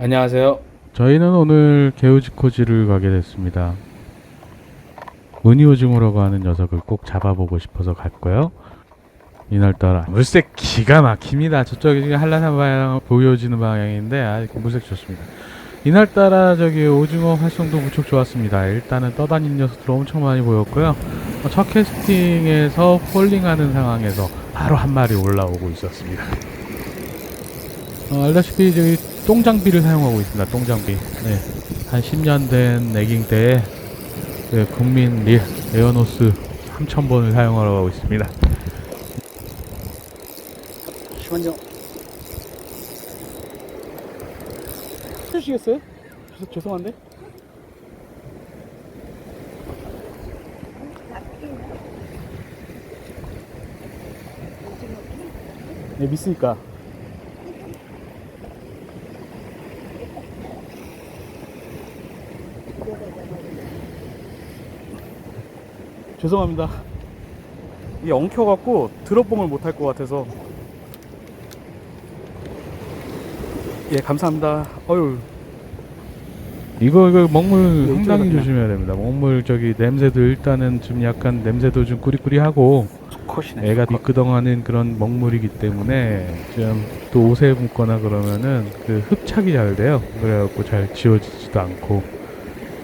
안녕하세요. 저희는 오늘 개우지코지를 가게 됐습니다. 무늬오징어라고 하는 녀석을 꼭 잡아보고 싶어서 갔고요. 이날따라 물색 기가 막힙니다. 저쪽에 지금 한라산 방향 보여지는 방향인데 아 물색 좋습니다. 이날따라 저기 오징어 활성도 무척 좋았습니다. 일단은 떠다니는 녀석들 엄청 많이 보였고요. 어, 첫 캐스팅에서 폴링하는 상황에서 바로 한 마리 올라오고 있었습니다. 어, 알다시피 저기 똥장비를 사용하고 있습니다. 똥장비. 네. 한 10년 된 애깅 때에 네, 국민 릴 에어노스 3000번을 사용하러 가고 있습니다. 시원정. 해주시겠어요? 죄- 죄송한데. 네, 믿으니까. 죄송합니다. 이게 엉켜갖고 드롭봉을 못할 것 같아서 예 감사합니다 어휴 이거 이거 먹물 네, 상당히 조심해야 됩니다. 먹물 저기 냄새도 일단은 좀 약간 냄새도 좀 꾸리꾸리하고 컷이네 애가 미끄덩하는 그런 먹물이기 때문에 좀 또 옷에 묻거나 그러면은 그 흡착이 잘 돼요. 그래갖고 잘 지워지지도 않고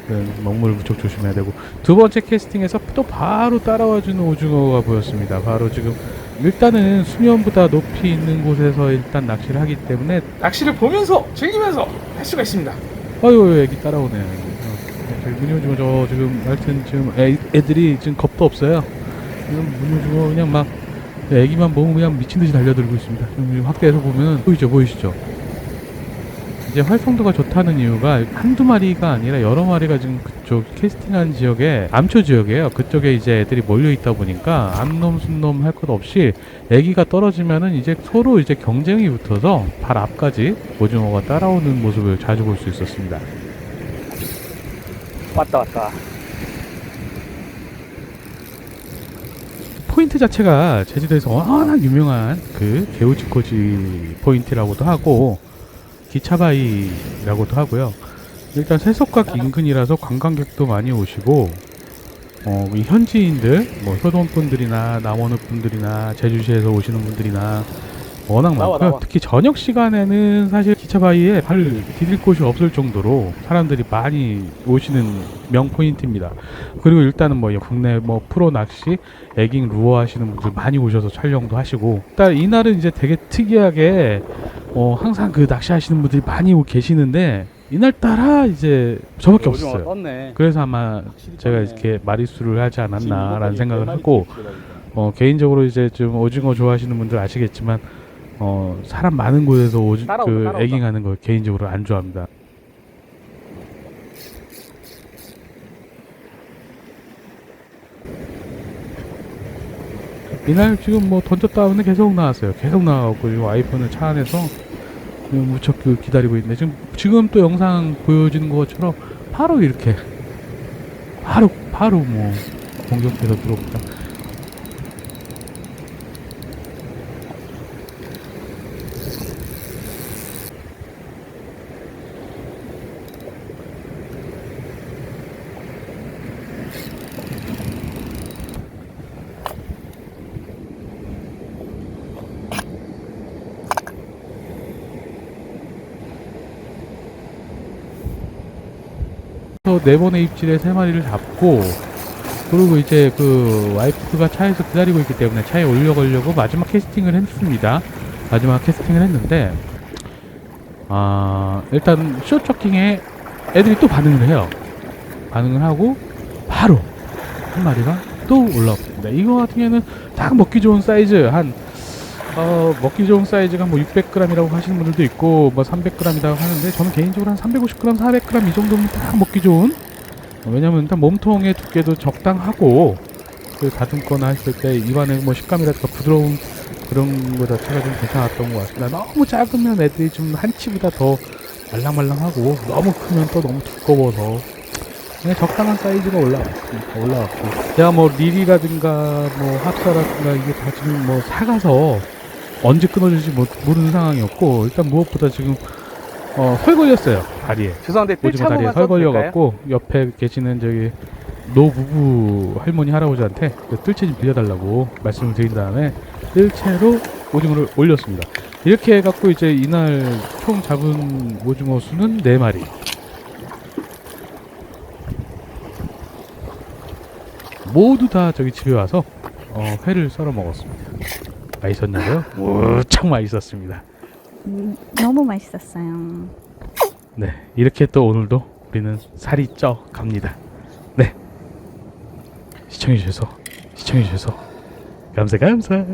그 먹물 무척 조심해야 되고 두 번째 캐스팅에서 또 바로 따라와주는 오징어가 보였습니다. 바로 지금 일단은 수면보다 높이 있는 곳에서 일단 낚시를 하기 때문에 낚시를 보면서 즐기면서 할 수가 있습니다 아유 애기 따라오네. 어, 저기 문효중어 저 지금 하여튼 지금 애, 애들이 지금 겁도 없어요. 지금 문효중어 그냥 막 애기만 보면 그냥 미친 듯이 달려들고 있습니다. 지금 확대해서 보면 보이죠, 보이시죠? 이제 활성도가 좋다는 이유가 한두 마리가 아니라 여러 마리가 지금 그쪽 캐스팅한 지역에 암초 지역이에요. 그쪽에 이제 애들이 몰려 있다 보니까 암놈 순놈 할 것 없이 애기가 떨어지면은 이제 서로 이제 경쟁이 붙어서 발 앞까지 오징어가 따라오는 모습을 자주 볼 수 있었습니다. 왔다 왔다 포인트 자체가 제주도에서 워낙 유명한 그 개우치코지 포인트라고도 하고 기차바이라고도 하고요. 일단 세속각 인근이라서 관광객도 많이 오시고 어, 이 현지인들, 뭐 효동 분들이나 남원읍 분들이나 제주시에서 오시는 분들이나 워낙 나와, 많고요. 나와. 특히 저녁 시간에는 사실 기차바이에 발을 디딜 곳이 없을 정도로 사람들이 많이 오시는 명 포인트입니다. 그리고 일단은 뭐 국내 뭐 프로 낚시, 애깅 루어 하시는 분들 많이 오셔서 촬영도 하시고 일단 이날은 이제 되게 특이하게 어 항상 그 낚시 하시는 분들이 많이 오- 계시는데 이날 따라 이제 저밖에 없었어요. 그래서 아마 제가. 이렇게 마리수를 하지 않았나라는 생각을 하고. 어 개인적으로 이제 좀 오징어 좋아하시는 분들 아시겠지만 어 사람 많은 곳에서 따라온다, 그. 애깅하는 걸 개인적으로 안 좋아합니다. 이날 지금 뭐 던졌다 하면 계속 나왔어요. 계속 나와갖고 와이프는 차 안에서 무척 그 기다리고 있는데 지금 지금 또 영상 보여지는 것처럼 바로 이렇게 바로 바로 뭐 공격해서 들어옵니다. 네 번의 입질에 세 마리를 잡고 그리고 이제 그 와이프가 차에서 기다리고 있기 때문에 차에 올려가려고 마지막 캐스팅을 했습니다. 마지막 캐스팅을 했는데 아 일단 쇼초킹에 애들이 또 반응을 해요. 반응을 하고 바로 한 마리가 또 올라옵니다. 이거 같은 경우에는 딱 먹기 좋은 사이즈 한 어, 먹기 좋은 사이즈가 뭐 600g이라고 하시는 분들도 있고 뭐 300g이라고 하는데 저는 개인적으로 한 350g, 400g 이 정도면 딱 먹기 좋은 어, 왜냐면 일단 몸통의 두께도 적당하고 그 다듬거나 했을 때 입안에 뭐 식감이라든가 부드러운 그런 거 자체가 좀 괜찮았던 것 같습니다. 너무 작으면 애들이 좀 한치보다 더 말랑말랑하고 너무 크면 또 너무 두꺼워서 그냥 적당한 사이즈가 올라왔습니다. 올라왔고 제가 뭐 릴이라든가 뭐 합사라든가 이게 다 지금 뭐 사가서 언제 끊어질지 뭐 모르는 상황이었고 일단 무엇보다 지금 어, 털 걸렸어요 다리에 죄송한데 뜰 오징어 다리에 될까요? 걸려갖고 옆에 계시는 저기 노부부 할머니 할아버지한테 그 뜰채 좀 빌려달라고 말씀을 드린 다음에 뜰채로 오징어를 올렸습니다. 이렇게 해갖고 이제 이날 총 잡은 오징어 수는 4마리. 모두 다 저기 집에 와서 어, 회를 썰어 먹었습니다. 맛있었나요? 무척 맛있었습니다. 음, 너무 맛있었어요. 네, 이렇게 또 오늘도 우리는 살이 쪄 갑니다. 네, 시청해주셔서 시청해주셔서 감사 감사.